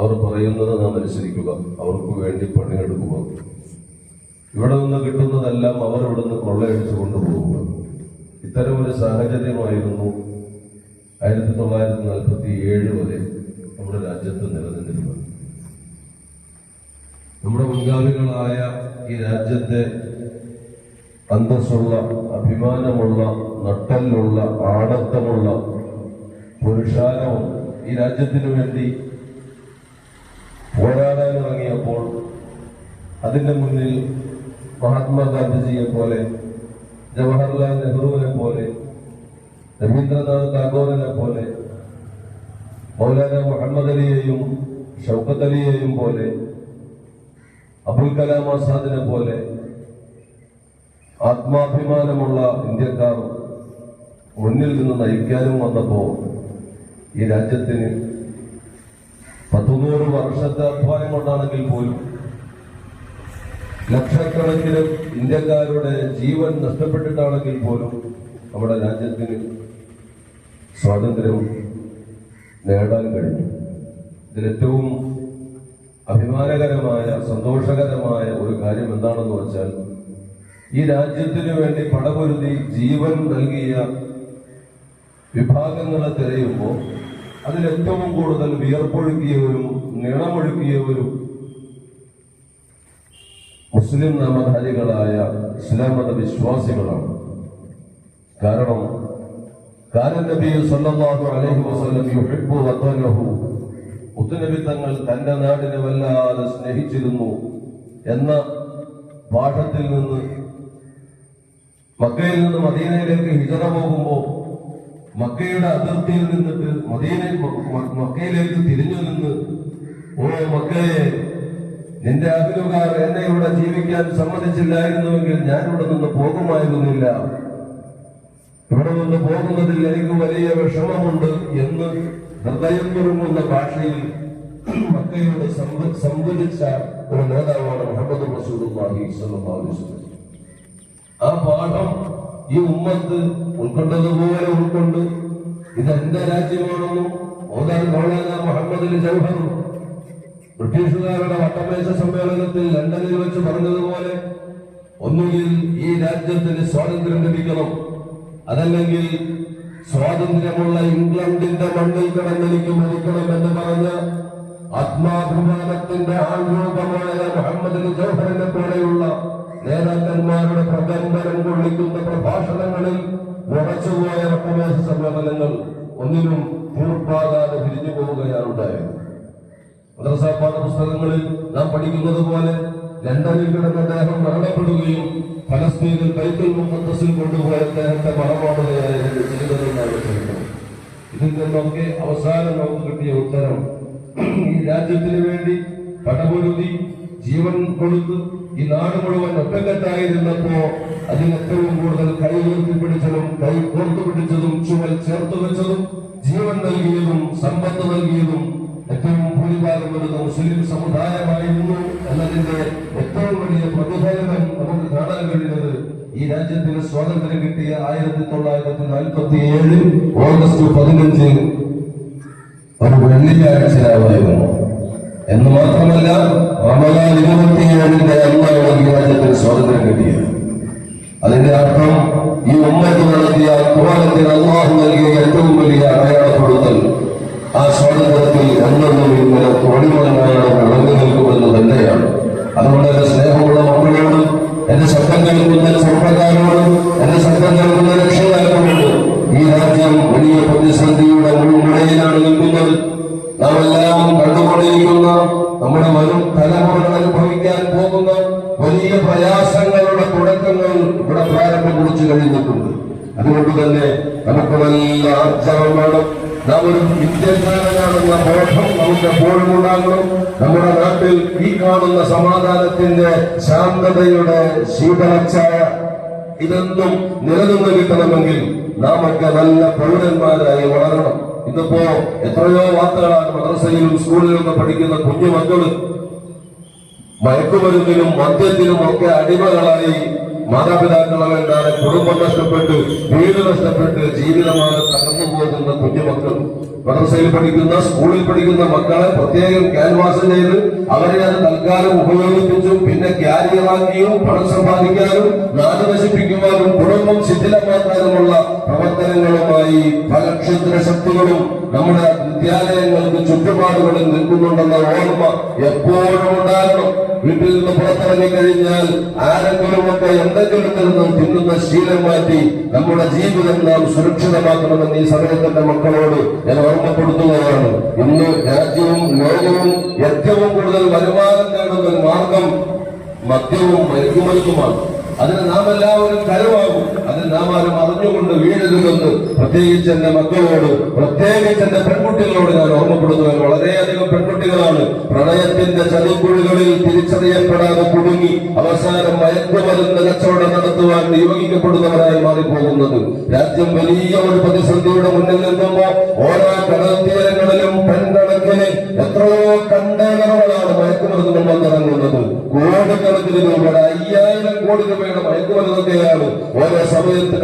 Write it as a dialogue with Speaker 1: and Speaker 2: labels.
Speaker 1: അവർ പറയുന്നത് നാം അനുസരിക്കുക. അവർക്ക് വേണ്ടി പണിയെടുക്കുക. ഇവിടെ നിന്ന് കിട്ടുന്നതെല്ലാം അവർ ഇവിടെ നിന്ന് കൊള്ളയടിച്ചു കൊണ്ടുപോകുക. ഇത്തരം ഒരു സാഹചര്യമായിരുന്നു ആയിരത്തി തൊള്ളായിരത്തി നാൽപ്പത്തി ഏഴ് വരെ നമ്മുടെ രാജ്യത്ത് നിലനിന്നിരുന്നത്. നമ്മുടെ മുൻഗാമികളായ ഈ രാജ്യത്തെ അന്തസ്സുള്ള അഭിമാനമുള്ള നട്ടലുള്ള ആടത്തമുള്ള പുരുഷാരവും ഈ രാജ്യത്തിനു വേണ്ടി പോരാടാൻ ഇറങ്ങിയപ്പോൾ അതിന്റെ മുന്നിൽ മഹാത്മാഗാന്ധിജിയെ പോലെ ജവഹർലാൽ നെഹ്റുവിനെ പോലെ രവീന്ദ്രനാഥ് ടാഗോറിനെ പോലെ മൗലാന മുഹമ്മദ് അലിയെയും ഷൗക്കത്ത് അലിയെയും പോലെ അബുൽ കലാം ആസാദിനെ പോലെ ആത്മാഭിമാനമുള്ള ഇന്ത്യക്കാർ മുന്നിൽ നിന്ന് നയിക്കാനും വന്നപ്പോൾ ഈ രാജ്യത്തിന് പത്തുനൂറ് വർഷത്തെ അധ്വാനം കൊണ്ടാണെങ്കിൽ പോലും ലക്ഷക്കണക്കിന് ഇന്ത്യക്കാരുടെ ജീവൻ നഷ്ടപ്പെട്ടിട്ടാണെങ്കിൽ പോലും നമ്മുടെ രാജ്യത്തിന് സ്വാതന്ത്ര്യം നേടാൻ കഴിഞ്ഞു. ഇതിലേറ്റവും അഭിമാനകരമായ സന്തോഷകരമായ ഒരു കാര്യം എന്താണെന്ന് വെച്ചാൽ ഈ രാജ്യത്തിന് വേണ്ടി പടപൊരുതി ജീവൻ നൽകിയ വിഭാഗങ്ങളെ തിരയുമ്പോൾ അതിലേറ്റവും കൂടുതൽ വിയർപ്പൊഴുക്കിയവരും നിണമൊഴുക്കിയവരും മുസ്ലിം നാമധാരികളായ ഇസ്ലാം മത വിശ്വാസികളാണ് കാരണം കാരൻ സ്വന്തമാകും അലൈഹി വസല്ലം യുഹിബ്ബു വതനഹു മുത്തുനബി തങ്ങൾ തന്റെ നാടിനെ വല്ലാതെ സ്നേഹിച്ചിരുന്നു എന്ന പാഠത്തിൽ നിന്ന് മക്കയിൽ നിന്ന് മദീനയിലേക്ക് ഹിജറ പോകുമ്പോൾ മക്കയുടെ അതിർത്തിയിൽ നിന്നിട്ട് മദീന മക്കയിലേക്ക് തിരിഞ്ഞു നിന്ന് ഓ മക്കയെ നിന്റെ അഖിലുകാർ എന്നെ ഇവിടെ ജീവിക്കാൻ സമ്മതിച്ചില്ലായിരുന്നുവെങ്കിൽ ഞാൻ ഇവിടെ നിന്ന് പോകുമായിരുന്നില്ല. ഇവിടെ നിന്ന് പോകുന്നതിൽ എനിക്ക് വലിയ വിഷമമുണ്ട് എന്ന് ഹൃദയം തുറങ്ങുന്ന ഭാഷയിൽ മക്കയോട് സംവ- സംവദിച്ച ഒരു നേതാവാണ് മുഹമ്മദ് മസൂദ് ആ പാഠം ഈ ഉമ്മത്ത് ഉൾക്കൊണ്ടതുപോലെ ഉൾക്കൊണ്ട് ഇതെന്റെ രാജ്യമാണെന്നും മോദാൻ മൗലാന മുഹമ്മദ് ജൗഹറും ബ്രിട്ടീഷുകാരുടെ വട്ടമേശ സമ്മേളനത്തിൽ ലണ്ടനിൽ വെച്ച് പറഞ്ഞതുപോലെ ഒന്നുകിൽ ഈ രാജ്യത്തിന് സ്വാതന്ത്ര്യം ലഭിക്കണം. അതല്ലെങ്കിൽ സ്വാതന്ത്ര്യമുള്ള ഇംഗ്ലണ്ടിന്റെ മണ്ണിൽ കടന്നെനിക്ക് മരിക്കണം എന്ന് പറഞ്ഞ ആത്മാഭിമാനത്തിന്റെ ആൾരൂപമായ മുഹമ്മദ് ജൗഹറിനെ പോലെയുള്ള നേതാക്കന്മാരുടെ പ്രകമ്പനം കൊള്ളിക്കുന്ന പ്രഭാഷണങ്ങളിൽ ഉറച്ചുപോയ വട്ടമേശ സമ്മേളനങ്ങൾ ഒന്നിനും തീർപ്പാകാതെ പിരിഞ്ഞു പോവുകയാണ് ഉണ്ടായത്. പാഠപുസ്തകങ്ങളിൽ നാം പഠിക്കുന്നത് പോലെ ലണ്ടനിൽ കിടന്ന അദ്ദേഹം മരണപ്പെടുകയും ഫലസ്തീനിൽ ബൈത്തുൽ മുഖത്തസിൽ കൊണ്ടുപോയ അദ്ദേഹത്തെ മറമാടുകയായിരുന്നു ചരിത്രം ഇതിൽ നിന്നൊക്കെ അവസാനം നമുക്ക് കിട്ടിയ ഉത്തരം ഈ രാജ്യത്തിന് വേണ്ടി പടപൊരുതി ജീവൻ കൊടുത്ത് ഈ നാട് മുഴുവൻ ഒറ്റക്കെട്ടായിരുന്നപ്പോ അതിൽ ഏറ്റവും കൂടുതൽ കൈ ഉയർത്തിപ്പിടിച്ചതും കൈ കോർത്തു പിടിച്ചതും ചുവൽ ചേർത്ത് വെച്ചതും ജീവൻ നൽകിയതും സമ്പത്ത് നൽകിയതും ഏറ്റവും ഭൂരിഭാഗം വരുന്ന മുസ്ലിം സമുദായമായിരുന്നു എന്നതിന്റെ ഏറ്റവും വലിയ പ്രതിഫലനം നമുക്ക് കാണാൻ കഴിഞ്ഞത് ഈ രാജ്യത്തിന് സ്വാതന്ത്ര്യം കിട്ടിയ ആയിരത്തി തൊള്ളായിരത്തി നാൽപ്പത്തി ഏഴ് ഓഗസ്റ്റ് പതിനഞ്ച് ഒരു വെള്ളിയാഴ്ചയായിരുന്നു എന്ന് മാത്രമല്ല റമദാൻ ഇരുപത്തിയേഴിന്റെ അന്നാണ് രാജ്യത്തിന് സ്വാതന്ത്ര്യം കിട്ടിയത്. അതിന്റെ അർത്ഥം ഈ ഉമ്മയ്ക്ക് നടത്തിയ അധ്വാനത്തിന് അള്ളാഹു നൽകിയ ഏറ്റവും വലിയ അടയാളപ്പെടുത്തൽ ആ സ്വാതന്ത്ര്യത്തിൽ എന്നെന്നും ഇങ്ങനെ തോടിമലങ്ങാതെ വിളങ്ങി നിൽക്കുമെന്ന് തന്നെയാണ് അതുകൊണ്ട് എന്റെ സ്നേഹമുള്ള മക്കളോട് എന്റെ ശബ്ദം കേൾക്കുന്ന ചെറുപ്പക്കാരോട് എന്റെ ശബ്ദം കേൾക്കുന്ന രക്ഷകാരോട് ഈ രാജ്യം വലിയ പ്രതിസന്ധിയുടെ മുൻമുടയിലാണ് നിൽക്കുന്നത് നാം എല്ലാം കണ്ടുകൊണ്ടിരിക്കുന്ന നമ്മുടെ വരും തലമുറകൾ അനുഭവിക്കാൻ പോകുന്ന വലിയ പ്രയാസങ്ങളുടെ തുടക്കങ്ങൾ ഇവിടെ പ്രാരംഭം കുറിച്ച് കഴിഞ്ഞിട്ടുണ്ട്. അതുകൊണ്ട് തന്നെ നമുക്ക് നല്ല ആർജവം വേണം നാം ഒരു ഇന്ത്യക്കാരനാണെന്ന ബോധം നമുക്ക് എപ്പോഴും ഉണ്ടാകണം. നമ്മുടെ നാട്ടിൽ ഈ കാണുന്ന സമാധാനത്തിന്റെ ശാന്തതയുടെ ശീതളച്ചായ ഇതൊന്നും നിലനിന്ന് കിട്ടണമെങ്കിൽ നാം ഒക്കെ നല്ല പൗരന്മാരായി വളരണം. ഇന്നിപ്പോ എത്രയോ വാർത്തകളാണ് മദ്രസയിലും സ്കൂളിലും പഠിക്കുന്ന കുഞ്ഞു മക്കൾ മയക്കുമരുന്നിലും മദ്യത്തിലും ഒക്കെ അടിമകളായി മാതാപിതാക്കളെ വേണ്ടാതെ കുടുംബം നഷ്ടപ്പെട്ട് വീട് നഷ്ടപ്പെട്ട് ജീവിതമാണ് കടന്നു പോകുന്ന കുഞ്ഞുമക്കൾ മദ്രസയിൽ പഠിക്കുന്ന സ്കൂളിൽ പഠിക്കുന്ന മക്കളെ പ്രത്യേകം ക്യാൻവാസ് ചെയ്ത് അവരെ അത് തൽക്കാലം ഉപയോഗിപ്പിച്ചും പിന്നെ ക്യാരിയറാക്കിയും പണം സമ്പാദിക്കാനും നാട് നശിപ്പിക്കുവാനും കുടുംബം ശിഥിലമാക്കാനുമുള്ള പ്രവർത്തനങ്ങളുമായി ഫലക്ഷേത്ര ശക്തികളും നമ്മുടെ വിദ്യാലയങ്ങൾക്ക് ചുറ്റുപാടുകളിൽ നിൽക്കുന്നുണ്ടെന്ന ഓർമ്മ എപ്പോഴും ഉണ്ടാകണം. വീട്ടിൽ നിന്ന് പുറത്തിറങ്ങി കഴിഞ്ഞാൽ ആരെങ്കിലും ഒക്കെ എന്തെങ്കിലും നിന്നും തിന്നുന്ന ശീലം മാറ്റി നമ്മുടെ ജീവിതം നാം സുരക്ഷിതമാക്കണമെന്ന് ഈ സമയത്തിന്റെ മക്കളോട് ഞാൻ ഓർമ്മപ്പെടുത്തുകയാണ് ഇന്ന് രാജ്യവും ലോകവും ഏറ്റവും കൂടുതൽ വരുമാനം നേടുന്ന മാർഗം മദ്യവും മയക്കുമരുന്നുമാണ്. അതിന് നാം എല്ലാവരും കരുവാകും. അതിന് നാം ആരും അറിഞ്ഞുകൊണ്ട് വീഴരുതെന്ന് പ്രത്യേകിച്ച് എന്റെ മക്കളോട് പ്രത്യേകിച്ച് എന്റെ പെൺകുട്ടികളോട് ഞാൻ ഓർമ്മപ്പെടുത്തുവാൻ വളരെയധികം പെൺകുട്ടികളാണ്. പ്രണയത്തിന്റെ ചതിക്കുഴികളിൽ തിരിച്ചറിയപ്പെടാതെ കുടുങ്ങി അവസാനം മയക്കുമരുന്ന് കച്ചവടം നടത്തുവാൻ നിയോഗിക്കപ്പെടുന്നവരായി മാറിപ്പോകുന്നത്. രാജ്യം വലിയ ഒരു പ്രതിസന്ധിയുടെ മുന്നിൽ നിൽക്കുമ്പോൾ ഓരോ കടൽ തീരങ്ങളിലും പെൺകണക്കിന് എത്രയോ കണ്ടെയ്നറുകളാണ് കോടിക്കണക്കിന് രൂപയുടെ അയ്യായിരം കോടി രൂപയുടെ ഓരോ സമയത്ത്